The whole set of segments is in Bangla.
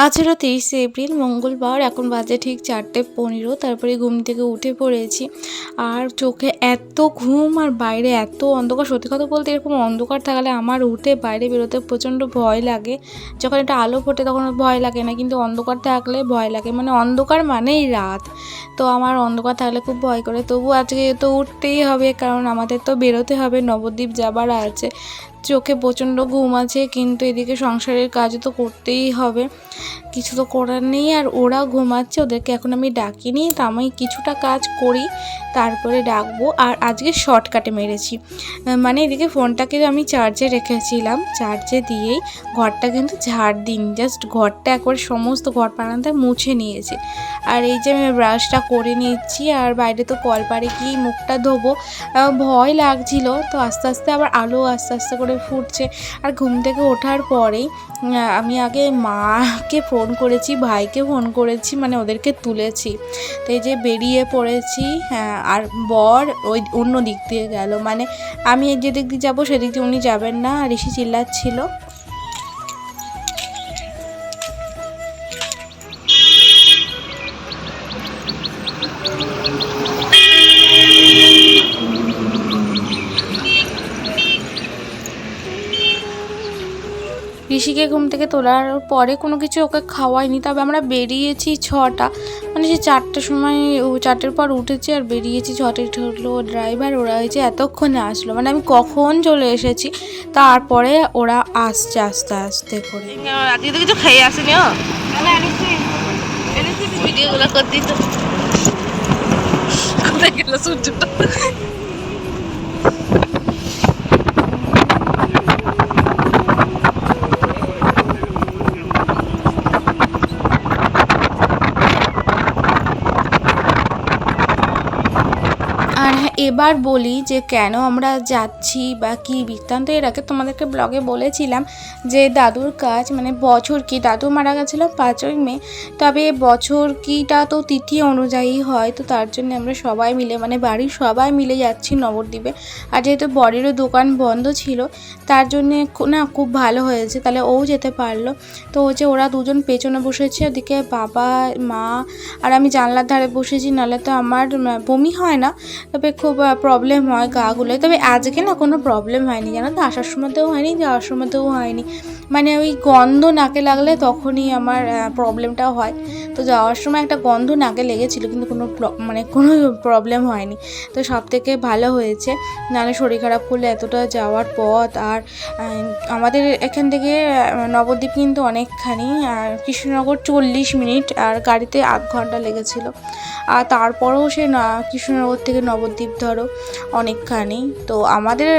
হলো তেইশে এপ্রিল, মঙ্গলবার, এখন বাজে ঠিক চারটে পনেরো, তারপরে ঘুম থেকে উঠে পড়েছি। আর চোখে এত ঘুম আর বাইরে এত অন্ধকার, সত্যি কথা বলতে এরকম অন্ধকার থাকলে আমার উঠে বাইরে বেরোতে প্রচণ্ড ভয় লাগে। যখন একটা আলো ফোটে তখন ভয় লাগে না, কিন্তু অন্ধকার থাকলে ভয় লাগে। মানে অন্ধকার মানেই রাত। তো আমার অন্ধকার থাকলে খুব ভয় করে। তবু আজকে তো উঠতেই হবে, কারণ আমাদের তো বেরোতে হবে, নবদ্বীপ যাবার আছে। চোখে প্রচণ্ড ঘুম আছে, কিন্তু এদিকে সংসারের কাজ তো করতেই হবে। কিছু তো করার নেই, আর ওরা ঘুমাচ্ছে, ওদেরকে এখন আমি ডাকিনি, তা আমি কিছুটা কাজ করি, তারপরে ডাকবো। আর আজকে শর্টকাটে মেরেছি। মানে এদিকে ফোনটাকে আমি চার্জে রেখেছিলাম। চার্জে দিয়েই ঘরটা কিন্তু ঝাড় দিন জাস্ট ঘরটা একবার সমস্ত ঘর পাড়াতে মুছে নিয়েছে। আর এই যে আমি ব্রাশটা করে নিচ্ছি, আর বাইরে তো কল পাড়ে গিয়ে মুখটা ধোবো। ভয় লাগছিল, তো আস্তে আস্তে আবার আলো আস্তে আস্তে করে ফুটছে। আর ঘুম থেকে ওঠার পরেই আমি আগে মাকে ফোন করেছি ভাইকে ফোন করেছি মানে ওদেরকে তুলেছি। তো এই যে বেরিয়ে পড়েছি হ্যাঁ, আর বর ওই অন্য দিক দিয়ে গেল। মানে আমি যেদিক দিয়ে যাব সেদিক দিয়ে উনি যাবেন না। আর ঋষি চিল্লাচ্ছিল। ঋষিকে ঘুম থেকে তোলার পরে কোনো কিছু ওকে খাওয়াইনি তবে আমরা বেরিয়েছি ছটা। মানে সে চারটের সময় ও চারটের পর উঠেছে আর বেরিয়েছি ছটায় উঠল ড্রাইভার ওরা হয়েছে এতক্ষণে আসলো। মানে আমি কখন চলে এসেছি তারপরে ওরা আসছে আস্তে আস্তে করে। তো কিছু খেয়ে আসেনি ভিডিওগুলো করতে তো কোথায় গেল সূর্যটা আর হ্যাঁ এবার বলি যে কেন আমরা যাচ্ছি বা কি বৃত্তান্ত, এর আগে তোমাদেরকে ব্লগে বলেছিলাম যে দাদুর কাজ মানে বছর কি, দাদু মারা গেছিল পাঁচই মে, তবে বছর কিটা তো তিথি অনুযায়ী হয়, তো তার জন্য আমরা সবাই মিলে মানে বাড়ির সবাই মিলে যাচ্ছি নবদ্বীপে। আর যেহেতু বরেরও দোকান বন্ধ ছিল, তার জন্যে না খুব ভালো হয়েছে, তাহলে ও যেতে পারল। তো হচ্ছে ওরা দুজন পেছনে বসেছে, ওদিকে বাবা, মা, আর আমি জানলার ধারে বসেছি, নাহলে তো আমার বমি হয় না। তবে খুব প্রবলেম হয় গাগুলোয়। তবে আজকে না কোনো প্রবলেম হয়নি, জানো তো? আসার সময়তেও হয়নি, যাওয়ার সময়তেও হয়নি। মানে ওই গন্ধ নাকে লাগলে তখনই আমার প্রবলেমটা হয়। তো যাওয়ার সময় একটা গন্ধ নাকে লেগেছিল, কিন্তু কোনো মানে কোনো প্রবলেম হয়নি। তো সব থেকে ভালো হয়েছে, নাহলে শরীর খারাপ করলে এতটা যাওয়ার পথ আর আমাদের এখান থেকে নবদ্বীপ কিন্তু অনেকখানি, আর কৃষ্ণনগর চল্লিশ মিনিট, আর গাড়িতে আধ ঘণ্টা লেগেছিল। আর তারপরেও সে কৃষ্ণনগর থেকে নবদ্বীপ ধরো অনেকখানি। তো আমাদের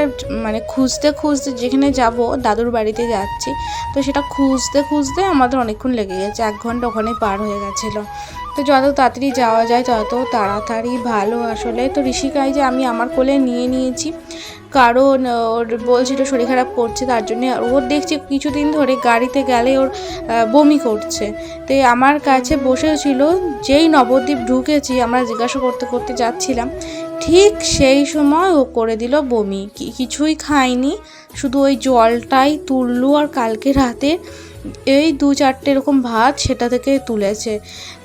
মানে খুঁজতে খুঁজতে যেখানে যাব, দাদুর বাড়িতে যাচ্ছি, তো সেটা খুঁজতে খুঁজতে আমাদের অনেকক্ষণ লেগে গেছে, এক ঘণ্টা ওখানে পার হয়ে গেছিল। তো যত তাড়াতাড়ি যাওয়া যায়, তত তাড়াতাড়ি ভালো। আসলে তো ঋষিকাই যে আমি আমার কোলে নিয়ে নিয়েছি, কারণ ওর বলছিল শরীর খারাপ করছে, তার জন্য ওর দেখছি কিছুদিন ধরে গাড়িতে গেলে ওর বমি করছে। তো আমার কাছে বসেছিল যেই নবদ্বীপ ঢুকেছি, আমরা জিজ্ঞাসা করতে করতে যাচ্ছিলাম ঠিক সেই সময় ও করে দিল বমি। কিছুই খায়নি, শুধু ওই জলটাই তুললো আর কালকে রাতে এই দু চারটে এরকম ভাত সেটা থেকে তুলেছে।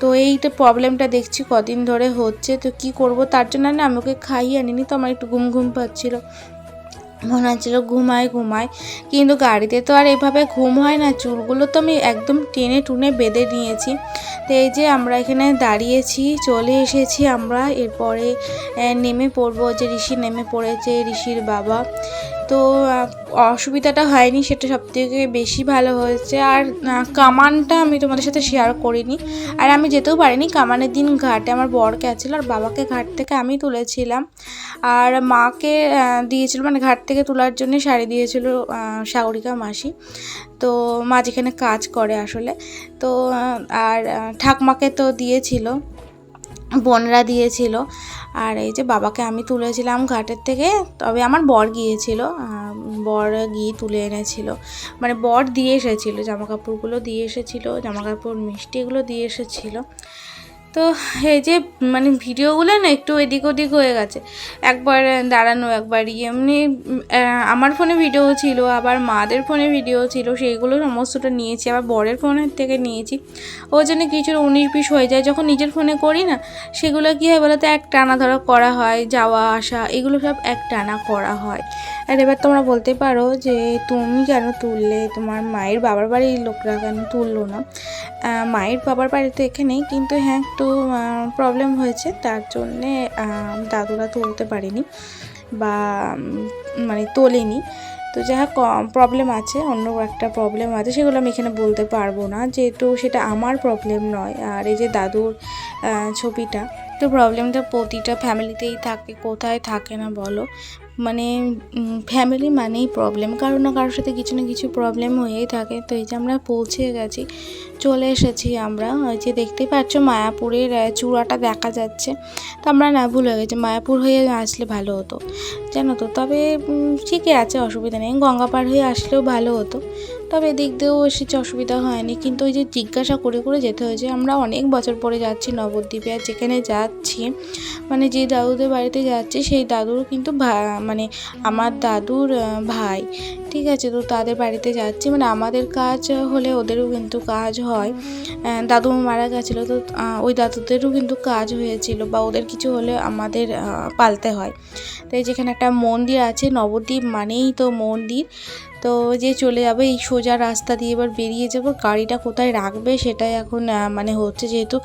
তো এইটা প্রবলেমটা দেখছি কদিন ধরে হচ্ছে, তো কি করব? তার জন্য না আমি ওকে খাইয়ে আনিনি, তো আমার একটু ঘুম ঘুম পাচ্ছিল। মনে হচ্ছিল ঘুমায় ঘুমায়। কিন্তু গাড়িতে তো আর এভাবে ঘুম হয় না। চুলগুলো তো আমি একদম টেনে টুনে বেঁধে নিয়েছি। তো এই যে আমরা এখানে দাঁড়িয়েছি, চলে এসেছি আমরা। এরপরে নেমে পড়ব যে ঋষি নেমে পড়েছে, ঋষির বাবা। তো অসুবিধাটা হয়নি, সেটা সব থেকে বেশি ভালো হয়েছে। আর কামানটা আমি তোমাদের সাথে শেয়ার করিনি। আর আমি যেতেও পারিনি, কামানের দিন ঘাটে আমার বর গেছিল আর বাবাকে ঘাট থেকে আমি তুলেছিলাম। আর মাকে দিয়েছিল মানে ঘাট থেকে তোলার জন্য শাড়ি দিয়েছিল সাগরিকা মাসি। তো, মা যেখানে কাজ করে আসলে। তো আর ঠাকমাকে তো দিয়েছিল। বোনরা দিয়েছিল। আর এই যে বাবাকে আমি তুলেছিলাম ঘাটের থেকে, তবে আমার বর গিয়েছিল বর গিয়ে তুলে এনেছিল। মানে বর দিয়ে এসেছিল জামা কাপড়গুলো দিয়ে এসেছিল জামা কাপড় মিষ্টিগুলো দিয়ে এসেছিল। তো এই যে মানে ভিডিওগুলো না একটু এদিক ওদিক হয়ে গেছে। একবার দাঁড়ানো একবার ইয়ে, এমনি আমার ফোনে ভিডিও ছিল আবার মাদের ফোনে ভিডিও ছিল সেইগুলো সমস্তটা নিয়েছি আবার বরের ফোনের থেকে নিয়েছি। ওই জন্য কিছু উনিশ বিশ হয়ে যায় যখন নিজের ফোনে করি না সেগুলো কী হয় বলতো এক টানা ধরা করা হয় যাওয়া আসা এগুলো সব এক টানা করা হয়। আর এবার তোমরা বলতে পারো যে তুমি কেন তুললে? তোমার মায়ের বাবার বাড়ির লোকরা কেন তুললো না? মায়ের বাবার বাড়ি তো এখানেই কিন্তু হ্যাঁ একটু প্রবলেম হয়েছে। তার জন্যে দাদুরা তুলতে পারেনি বা মানে তোলেনি। তো হোক প্রবলেম আছে, অন্য একটা প্রবলেম আছে, সেগুলো আমি এখানে বলতে পারব না। যেহেতু সেটা আমার প্রবলেম নয়, আর এই যে দাদুর ছবিটা, তো প্রবলেমটা প্রতিটা ফ্যামিলিতেই থাকে, কোথায় থাকে না বলো। মানে ফ্যামিলি মানেই প্রবলেম কারও না কারোর সাথে কিছু না কিছু প্রবলেম হয়েই থাকে। তো এই যে আমরা পৌঁছে গেছি, চলে এসেছি আমরা। ওই যে দেখতে পাচ্ছ মায়াপুরের চূড়াটা দেখা যাচ্ছে। তো আমরা না ভুল হয়ে গেছি, মায়াপুর হয়ে আসলে ভালো হতো। জানো তো? তবে ঠিকই আছে, অসুবিধা নেই। গঙ্গা পার হয়ে আসলেও ভালো হতো। তবে এদিক দিয়েও এসেছে অসুবিধা হয়নি। কিন্তু ওই যে জিজ্ঞাসা করে করে যেতে হয়েছে আমরা অনেক বছর পরে যাচ্ছি নবদ্বীপে আর যেখানে যাচ্ছি মানে যে দাদুদের বাড়িতে যাচ্ছি, সেই দাদুর কিন্তু মানে আমার দাদুর ভাই ঠিক আছে তো তাদের বাড়িতে যাচ্ছি। মানে আমাদের কাজ হলে ওদেরও কিন্তু কাজ হয়। দাদু মারা গেছিল তো ওই দাদুদেরও কিন্তু কাজ হয়েছিল বা ওদের কিছু হলে আমাদের পালতে হয়। তো যেখানে একটা মন্দির আছে নবদ্বীপ মানেই তো মন্দির। তো যে চলে যাবে এই সোজা রাস্তা দিয়ে এবার বেরিয়ে যাব। গাড়িটা কোথায় রাখবে সেটাই এখন মানে হচ্ছে যেহেতু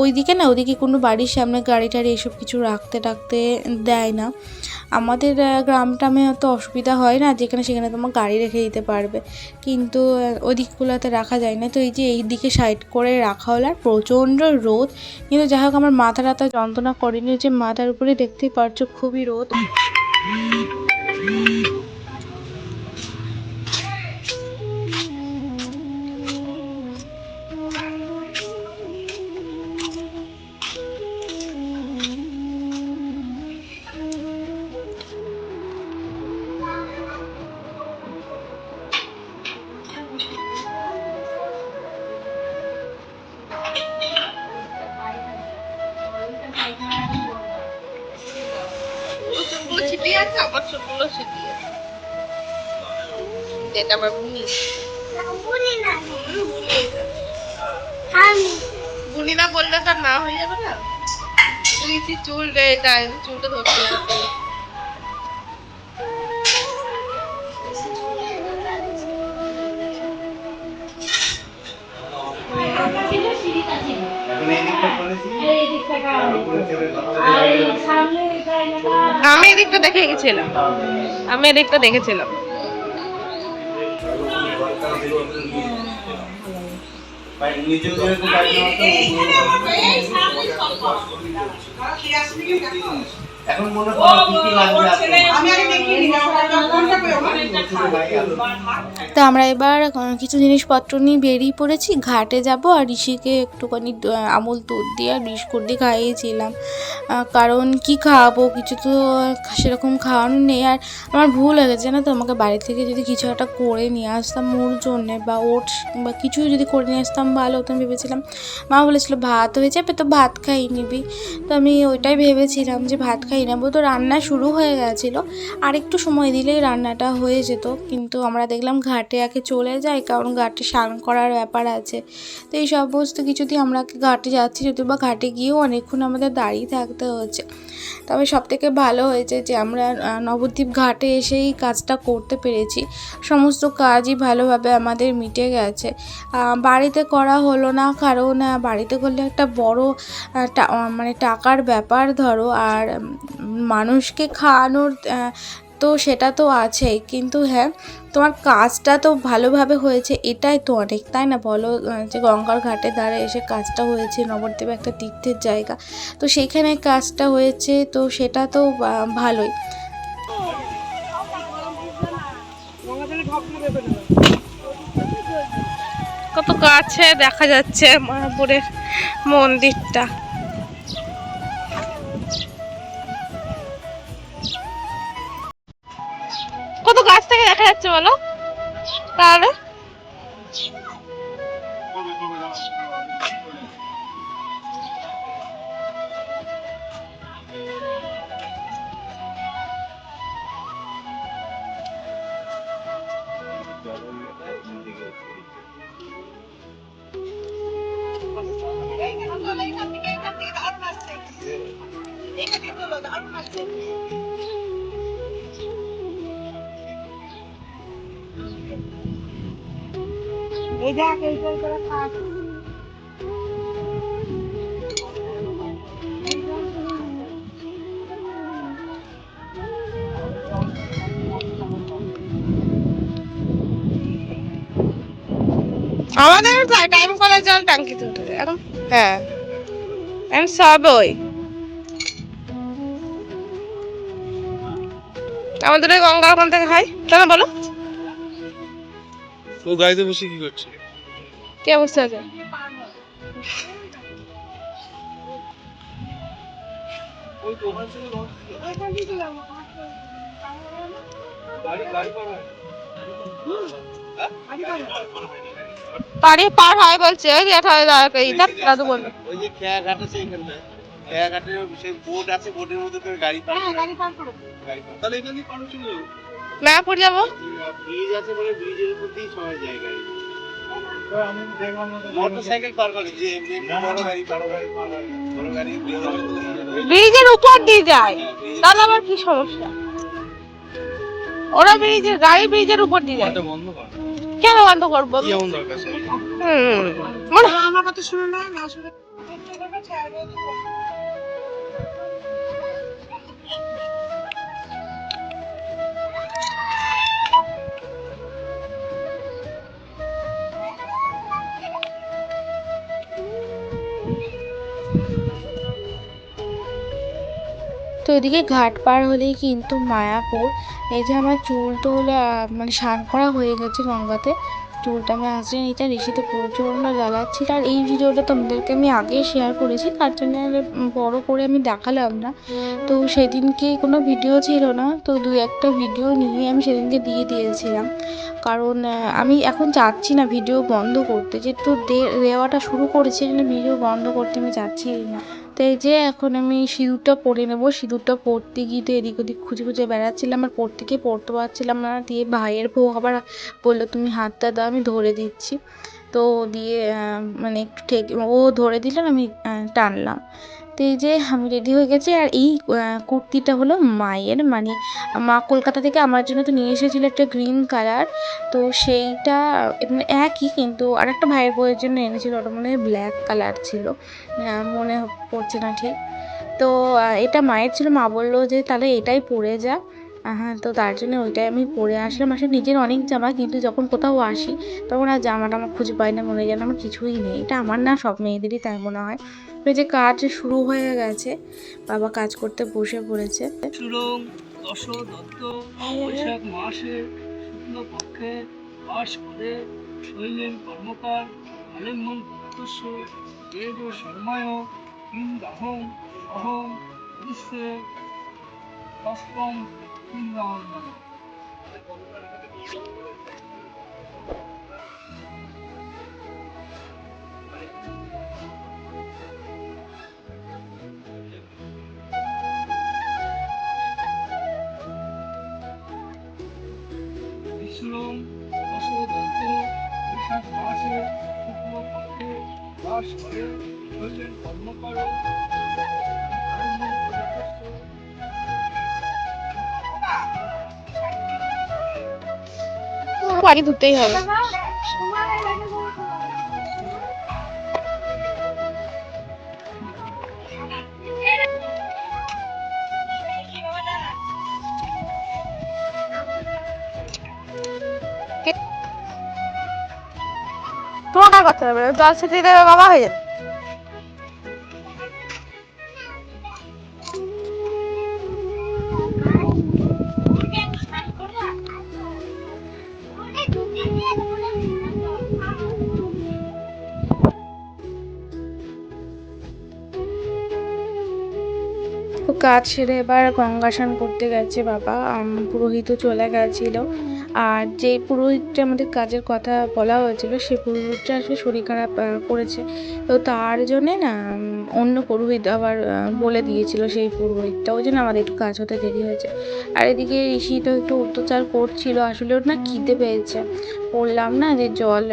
ওইদিকে না ওদিকে কোনো বাড়ির সামনে গাড়ি টাড়ি এসব কিছু রাখতে টাকতে দেয় না। আমাদের আহ, গ্রাম টামে অত অসুবিধা হয় না যেখানে সেখানে তোমার গাড়ি রেখে দিতে পারবে। কিন্তু ওই দিকগুলোতে রাখা যায় না। তো এই যে এই দিকে সাইড করে রাখা হলো আর প্রচণ্ড রোদ। কিন্তু যাই হোক, আমার মাথা রাতা যন্ত্রণা করেনি যে মাথার উপরে দেখতেই পারছ, খুবই রোদ। ছিটিয়ে আছে যেটা আমার বুনি বুনি না বললে তার না হয়ে যাবে না? তুই চুল রে চুলটা ধরতে আমি এদিকটা দেখে গেছিলাম। আমি এদিকটা দেখেছিলাম। বাড়ি এখন মনে করো কি কি লাগবে আপনার তা আমরা এবার কিছু জিনিসপত্র নিয়ে বেরিয়ে পড়েছি। ঘাটে যাব আর ঋষিকে একটুখানি আমুল দুধ দিয়ে আর বিস্কুট দিয়ে খাইয়েছিলাম। কারণ কি খাওয়াবো কিছু তো সেরকম খাওয়ানো নেই। আর আমার ভুল হয়ে গেছে না তো? আমাকে বাড়ি থেকে যদি কিছু একটা করে নিয়ে আসতাম ওর জন্যে বা ওটস বা কিছু যদি করে নিয়ে আসতাম ভালো হতো আমি ভেবেছিলাম। মা বলেছিল ভাত হয়ে যাবে তো ভাত খাই নিবি। তো আমি ওইটাই ভেবেছিলাম যে ভাত খাই নেব তো রান্না শুরু হয়ে গেছিল। আর একটু সময় দিলেই রান্নাটা হয়ে যেত। কিন্তু আমরা দেখলাম ঘাটে আগে চলে যায়, কারণ ঘাটে স্নান করার ব্যাপার আছে। তো এই সমস্ত কিছুতেই আমরা ঘাটে যাচ্ছি যদি বা ঘাটে গিয়েও অনেকক্ষণ আমাদের দাঁড়িয়ে থাকতে হচ্ছে। তবে সব থেকে ভালো হয়েছে যে আমরা নবদ্বীপ ঘাটে এসেই কাজটা করতে পেরেছি। সমস্ত কাজই ভালোভাবে আমাদের মিটে গেছে। বাড়িতে করা হলো না, কারণ বাড়িতে করলে একটা বড় মানে টাকার ব্যাপার ধরো, আর মানুষকে খাওয়ানোর তো সেটা তো আছেই। কিন্তু হ্যাঁ তোমার কাজটা তো ভালোভাবে হয়েছে, এটাই তো অনেক, তাই না? বলো যে গঙ্গার ঘাটে ধারে এসে কাজটা হয়েছে, নবদ্বীপে একটা তীর্থের জায়গা। তো সেইখানে কাজটা হয়েছে, তো সেটা তো ভালোই। কত কাছে দেখা যাচ্ছে মায়াপুরের মন্দিরটা। যাচ্ছে বলো? তাহলে? এই দেখ, এই করে করে আমাদের টাইম কলের জল তুলতে হবে। এখন। হ্যাঁ। সব ওই। আমাদের গঙ্গা ওখান থেকে খাই কেন বলো। ও গাড়িতে বসে কি করছে? কে অবস্থা আছে? পার হয়। পাড়ি পার হয় বলছে ওই যে এটা দাদু বলবে। ওই যে খেয়া ঘাট আছে খেয়া ঘাটের সেই বোট আছে বোটের মধ্যে গাড়ি পার হ্যাঁ গাড়ি পার করে। গাড়ি পার। তাহলে এখান পার চলে যাব মায়াপুর যাব। ব্রিজ আছে বলে ব্রিজের উপর দিয়েই সবাই যায় গাড়ি মোটর সাইকেল পার করে যে এমনি এমনি বড় গাড়ি বড় গাড়ি বড় গাড়ি ব্রিজের উপর দিয়ে যায়। তাহলে আবার কি সমস্যা? ওরা ব্রিজের গাড়ি ব্রিজের উপর দিয়ে যায়। কেন বন্ধ করব? হুম। আমার কথা শুনে না না শুনে তো ওইদিকে ঘাট পার হলেই কিন্তু মায়াপুর। এই যে আমার চুল হলে মানে স্নান করা হয়ে গেছে গঙ্গাতে। চুলটা আমি আসলে এটা ঋষিতে প্রচণ্ড জ্বালাচ্ছি আর এই ভিডিওটা তোমাদেরকে আমি আগে শেয়ার করেছি, তার জন্য বড় করে আমি দেখালাম না। তো সেদিনকে কোনো ভিডিও ছিল না, তো দু একটা ভিডিও নিয়ে আমি সেদিনকে দিয়ে দিয়েছিলাম। কারণ আমি এখন চাচ্ছি না ভিডিও বন্ধ করতে। যেহেতু দেওয়াটা শুরু করেছি ভিডিও বন্ধ করতে আমি চাচ্ছি না। তো যে এখন আমি সিঁদুরটা পরে নেব। সিঁদুরটা পরতে গিয়ে তো এদিক ওদিক খুঁজে খুঁজে বেড়াচ্ছিলাম আর পরতে গিয়ে পরতে পারছিলাম না। দিয়ে ভাইয়ের বউ আবার বলল, তুমি হাতটা দাও, আমি ধরে দিচ্ছি। তো দিয়ে মানে একটু ঠেক, ও ধরে দিলেন আমি টানলাম। তো এই যে আমি রেডি হয়ে গেছি আর এই কুর্তিটা হলো মায়ের। মানে মা কলকাতা থেকে আমার জন্য তো নিয়ে এসেছিল একটা গ্রিন কালার তো সেইটা মানে একই কিন্তু আর একটা ভাইয়ের বইয়ের জন্য এনেছিল, ওটা মনে হয় ব্ল্যাক কালার ছিল। মনে পড়ছে না ঠিক। তো এটা মায়ের ছিল। মা বলল যে তাহলে এটাই পরে যা। হ্যাঁ তো তার জন্য ওইটাই আমি পরে আসলাম। আসলে নিজের অনেক জামা, কিন্তু যখন কোথাও আসি, তখন আর জামাটা আমার খুঁজে পাই না, মনে যেন আমার কিছুই নেই। এটা আমার না, সব মেয়েদেরই তাই মনে হয়। ওই যে কাজ শুরু হয়ে গেছে, বাবা কাজ করতে বসে পড়েছে। বিশ্বে দশ দত্ত বৈশাখ মাসে শুক্লপক্ষে বাস করে শৈলেন কর্মকার বাড়ি ধুতেই হবে। তোমার করতে হবে জল দেবে বাবা হয়ে যাবে। কাজ সেরে এবার গঙ্গা স্নান করতে গেছে বাবা। পুরোহিতও চলে গেছিল। আর যে পুরোহিতটা আমাদের কাজের কথা বলা হয়েছিল সেই পুরোহিতটা আসলে শরীর খারাপ করেছে। তো তার জন্যে না অন্য পুরোহিত আবার বলে দিয়েছিল সেই পুরোহিতটা ওই জন্য আমাদের একটু কাজ হতে দেরি হয়েছে। আর এদিকে ঋষি তো একটু অত্যাচার করছিল, আসলে ওর না খিদে পেয়েছে। বললাম না যে জল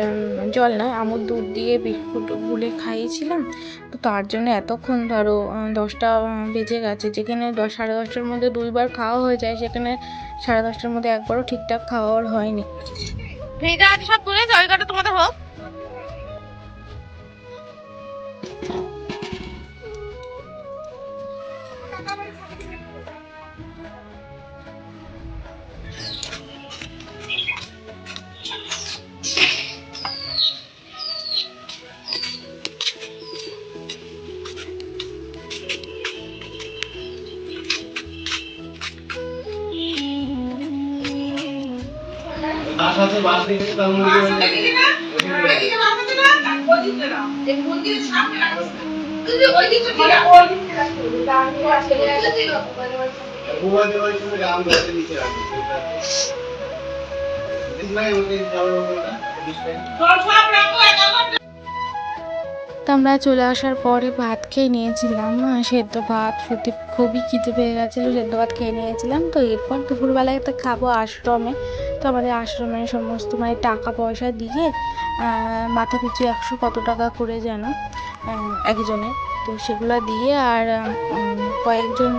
জল না, আমুল দুধ দিয়ে বিস্কুট গুলে খাইয়েছিলাম। তো তার জন্য এতক্ষণ ধরো দশটা বেজে গেছে। যেখানে দশ, সাড়ে দশটার মধ্যে দুইবার খাওয়া হয়ে যায়, সেখানে সাড়ে দশটার মধ্যে একবারও ঠিকঠাক খাওয়ার হয়নি। ভেজা আছে সব তুলে জায়গাটা তোমাদের হোক। তো আমরা চলে আসার পরে ভাত খেয়ে নিয়েছিলাম সেদ্ধ ভাত সত্যি খুবই খিদে পেয়ে গেছিল সেদ্ধ ভাত খেয়ে নিয়েছিলাম। তো এরপর দুপুরবেলায় তো খাব আশ্রমে। আমাদের আশ্রমের সমস্ত মানে টাকা পয়সা দিয়ে মাথা পিছু একশো কত টাকা করে যেন আহ, একজনের। তো সেগুলো দিয়ে আর কয়েকজন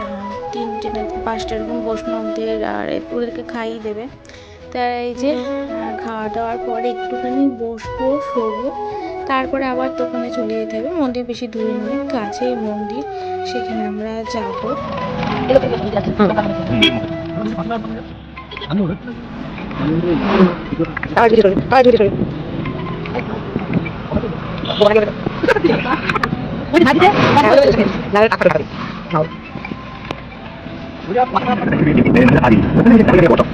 তিনটে না পাঁচটা এরকম বৈষ্ণবদের আর ওদেরকে খাইয়ে দেবে। তারা এই যে খাওয়া দাওয়ার পরে একটুখানি বসবো শোবো তারপরে আবার ওখানে চলে যেতে হবে। মন্দির বেশি দূরে নয় কাছে মন্দির সেখানে আমরা যাব। 딸들이를 딸들이를 뭐하냐면 우리 나지대 나를 앞으로 가리 나오 우리 아빠 아니 오늘 달려내 보자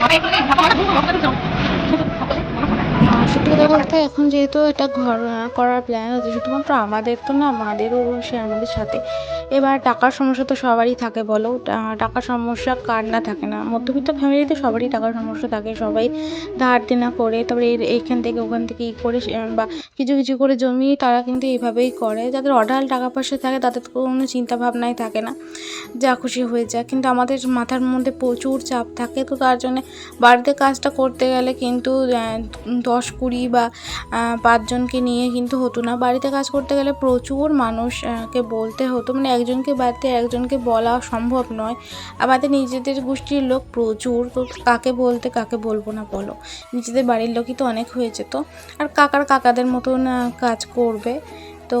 아, 이거 잠깐만, 뭔가 먹다 좀. সত্যি এখন যেহেতু এটা ঘর করার প্ল্যান আছে, শুধুমাত্র আমাদের তো না, মাদেরও সে আমাদের সাথে। এবার টাকার সমস্যা তো সবারই থাকে বলো। টাকার সমস্যা কার না থাকে না। মধ্যবিত্ত ফ্যামিলিতে সবারই টাকার সমস্যা থাকে। সবাই ধার দেনা করে, তারপরে এইখান থেকে ওখান থেকে ই করে বা কিছু কিছু করে জমিয়ে তারা কিন্তু এইভাবেই করে। যাদের অঢাল টাকা পয়সা থাকে, তাদের তো কোনো চিন্তা ভাবনাই থাকে না, যা খুশি হয়ে যায়। কিন্তু আমাদের মাথার মধ্যে প্রচুর চাপ থাকে, তো তার জন্য বাড়িতে কাজটা করতে গেলে কিন্তু দশ কুড়ি বা পাঁচজনকে নিয়ে কিন্তু হতো না। বাড়িতে কাজ করতে গেলে প্রচুর মানুষকে বলতে হতো। মানে একজনকে বাড়িতে একজনকে বলা সম্ভব নয়। আমাদের নিজেদের গোষ্ঠীর লোক প্রচুর। তো কাকে বলতে কাকে বলব না বলো? নিজেদের বাড়ির লোকই তো অনেক হয়েছে তো। আর কাকার কাকাদের মতন কাজ করবে। তো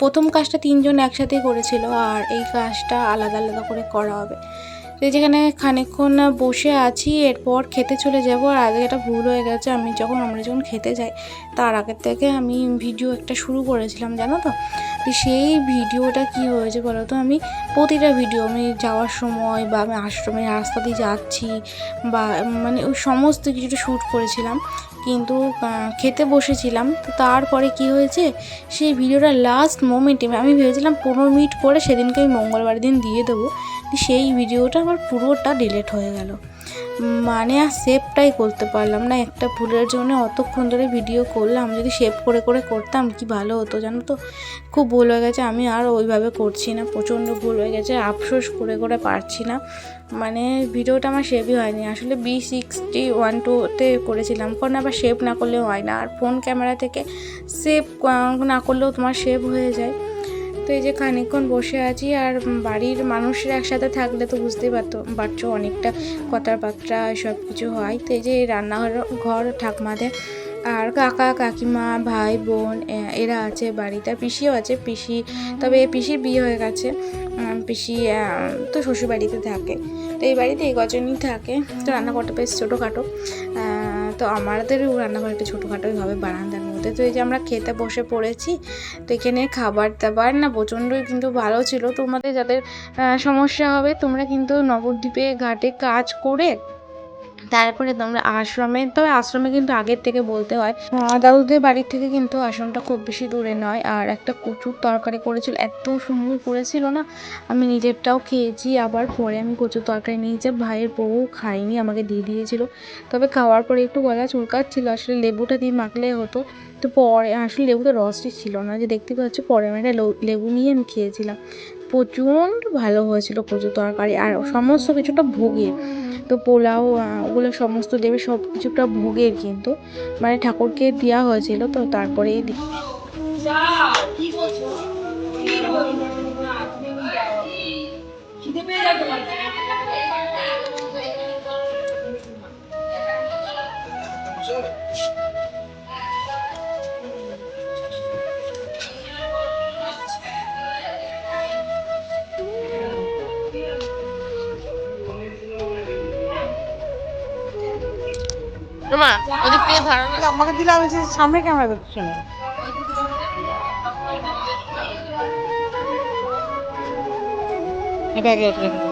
প্রথম কাজটা তিনজন একসাথেই করেছিল আর এই কাজটা আলাদা আলাদা করে করা হবে। তো যেখানে খানিকক্ষণ বসে আছি, এরপর খেতে চলে যাব। আর আগে এটা ভুল হয়ে গেছে, আমি যখন আমরা যখন খেতে যাই, তার আগের থেকে আমি ভিডিও একটা শুরু করেছিলাম, জানো তো? সেই ভিডিওটা কি হয়েছে বলো তো আমি প্রতিটা ভিডিও আমি যাওয়ার সময় বা আমি আশ্রমে রাস্তা দিয়ে যাচ্ছি বা মানে ওই সমস্ত কিছুটা শ্যুট করেছিলাম। কিন্তু খেতে বসেছিলাম। তো তারপরে কি হয়েছে? সেই ভিডিওটা লাস্ট মোমেন্টে আমি ভেবেছিলাম পনেরো মিনিট করে সেদিনকে আমি মঙ্গলবার দিন দিয়ে দেবো। সেই ভিডিওটা আমার পুরোটা ডিলেট হয়ে গেল। মানে আর সেভটাই করতে পারলাম না। একটা ভুলের জন্য অতক্ষণ ধরে ভিডিও করলাম। যদি সেভ করে করে করতাম, কি ভালো হতো জানো তো? খুব ভুল হয়ে গেছে। আমি আর ওইভাবে করছি না। প্রচণ্ড ভুল হয়ে গেছে। আফসোস করে করে পারছি না। মানে ভিডিওটা আমার সেভই হয়নি। আসলে বি সিক্সটি ওয়ান টুতে করেছিলাম। কারণ আবার সেভ না করলেও হয় না। আর ফোন ক্যামেরা থেকে সেভ না করলেও তোমার সেভ হয়ে যায়। তো এই যে খানিকক্ষণ বসে আছি আর বাড়ির মানুষরা একসাথে থাকলে তো বুঝতেই পারতো, পারছ অনেকটা কথাবার্তা সব কিছু হয়। তো এই যে রান্নাঘর, ঘর, ঠাকমাদের আর কাকা, কাকিমা, ভাই, বোন এরা আছে বাড়িতে পিসিও আছে, পিসি, তবে পিসির বিয়ে হয়ে গেছে। পিসি তো শ্বশুর বাড়িতে থাকে। তো এই বাড়িতে এই কজনই থাকে। তো রান্নাঘরটা বেশ ছোটোখাটো। তো আমাদেরও রান্নাঘর একটু ছোটোখাটোই হবে, বারান্দার মধ্যে তো এই যে আমরা খেতে বসে পড়েছি, তো এখানে খাবার দাবার না প্রচণ্ডই কিন্তু ভালো ছিল। তোমাদের যাদের সমস্যা হবে, তোমরা কিন্তু নবদ্বীপে ঘাটে কাজ করে তারপরে তোমরা আশ্রমে তবে আশ্রমে কিন্তু আগের থেকে বলতে হয় দাদুদের বাড়ির থেকে কিন্তু আশ্রমটা খুব বেশি দূরে নয়। আর একটা কচুর তরকারি করেছিল, এত সুন্দর করেছিল না? আমি নিজেরটাও খেয়েছি, আবার পরে আমি কচুর তরকারি নিয়েছি ভাইয়ের বউ খাইনি আমাকে দিয়ে দিয়েছিল। তবে খাওয়ার পরে একটু গলা চুলকাচ্ছিল, আসলে লেবুটা দিয়ে মাখলে হতো। তো পরে, আসলে লেবুতে রসটি ছিল না, যে দেখতে পাচ্ছি, পরে আমি একটা লেবু নিয়ে আমি খেয়েছিলাম। প্রচণ্ড ভালো হয়েছিল কচু তরকারি আর সমস্ত কিছুটা ভোগে। তো পোলাও ওগুলো সমস্ত দেবে, সব কিছুটা ভোগের কিন্তু। মানে ঠাকুরকে দেওয়া হয়েছিল, তো তারপরে খিদে পেয়ে ওদিক থেকে আমাকে দিলে আমি সামনে ক্যামেরা দেখছি না এই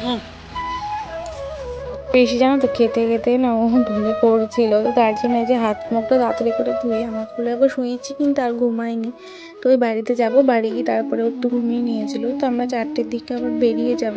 দাও। বেশি জানো তো, খেতে খেতে না ও ধুলে পড়ছিল। তো তার জন্য যে হাত মুখটা তাড়াতাড়ি করে ধুয়ে আমার খুলে একবার শুয়েছি কিন্তু আর ঘুমাইনি তো ওই বাড়িতে যাব, বাড়ি গিয়ে তারপরে ও একটু ঘুমিয়ে নিয়েছিল। তো আমরা চারটের দিকে আবার বেরিয়ে যাব।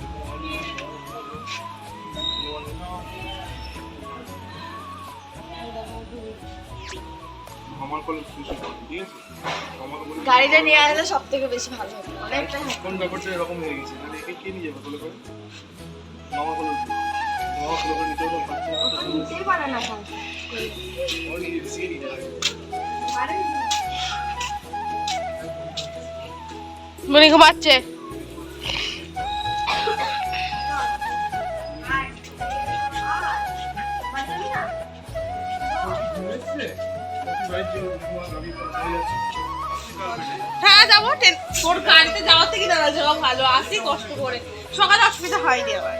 আমার কলেজ ঠিক আছে? গাড়িটা নিয়ে আসলে সব থেকে বেশি ভালো হতো অনেকটা কোন ব্যাপারটা এরকম হয়ে গেছে? মানে একে কে নিয়ে যাবে বলে করে মামা কলেজ মামা কলেজ নিতে হবে পারছে না। নিতেই পারে না এখন ওই নিজে নিয়ে যাবে? মনি ঘুমাচ্ছে? হ্যাঁ যাব। তোর গাড়িতে যাওয়ার থেকে দাদা যাওয়া ভালো। আসি কষ্ট করে। সকালে অসুবিধা হয়নি আবার।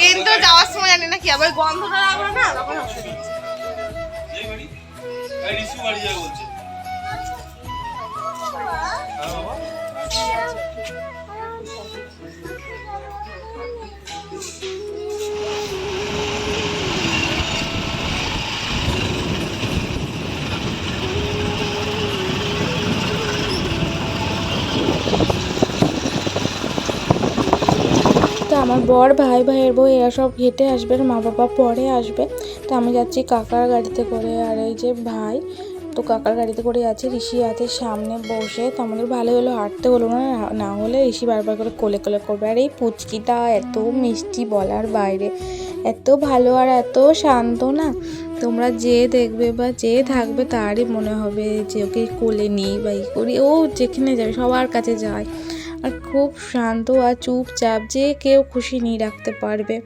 কিন্তু যাওয়ার সময় জানি না কি, আবার গন্ধটা না তখন অসুবিধা হচ্ছে। তো আমার বর, ভাই, ভাইয়ের বউ, এরা সব হেঁটে আসবে আর মা বাবা পরে আসবে। তো আমি যাচ্ছি কাকার গাড়িতে করে। আর এই যে ভাই, তো কাকার গাড়িতে করে যাচ্ছে। ঋষি আছে সামনে বসে। তো আমাদের ভালো হলো, হাঁটতে হলো না। না হলে ঋষি বারবার করে কোলে কোলে করবে। আর এই পুচকিটা এত মিষ্টি বলার বাইরে। এত ভালো আর এত শান্ত না। তোমরা যে দেখবে বা যে থাকবে তারই মনে হবে যে ওকে কোলে নিই বা ই করি। ও যেখানে যাবে, সবার কাছে যায়। আর খুব শান্ত আর চুপচাপ যে কেউ খুশি নিয়ে রাখতে পারবে।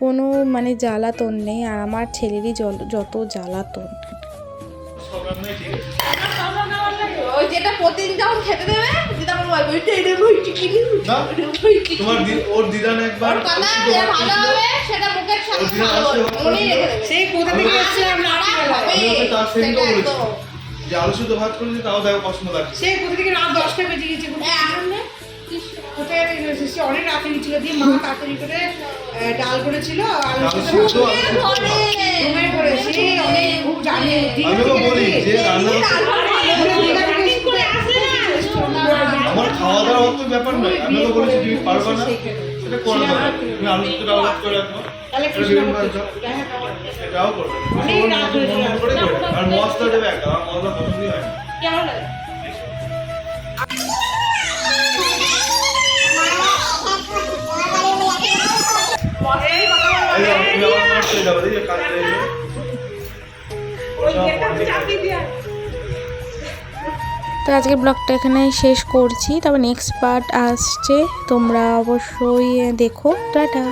কোনো মানে জ্বালাতন নেই আর আমার ছেলেরই যত জ্বালাতন। ওই যেটা প্রতিদিন যখন খেতে দেবে দিদা আমার বলবে ওইটা এটা বইটি কিনি তোমার ওর দিদান একবার কথা যে ভালো হবে সেটা মুখের সাথে রেখে দেবে। সেই কোথা থেকে? তার যে আলু ভাত করেছি তাও দেখো পছন্দ লাগছে। সেই কোথা থেকে রাত দশটা বেজে গেছে? অনেক রাত্রি ছিল দিয়ে তাড়াতাড়ি করে ডাল করেছিল আলু করেছি আমার খাওয়া দাওয়া হতো ব্যাপার নয়। আমি তো বলেছি তুমি পারবে না। সেটা করবে তুমি আলু তো ডাল করে রাখো। আর মশলা দেবে একটা মশলা পছন্দই হয় না তো আজকের ব্লগটা এখানে শেষ করছি। তবে নেক্সট পার্ট আসছে তোমরা অবশ্যই দেখো। টাটা।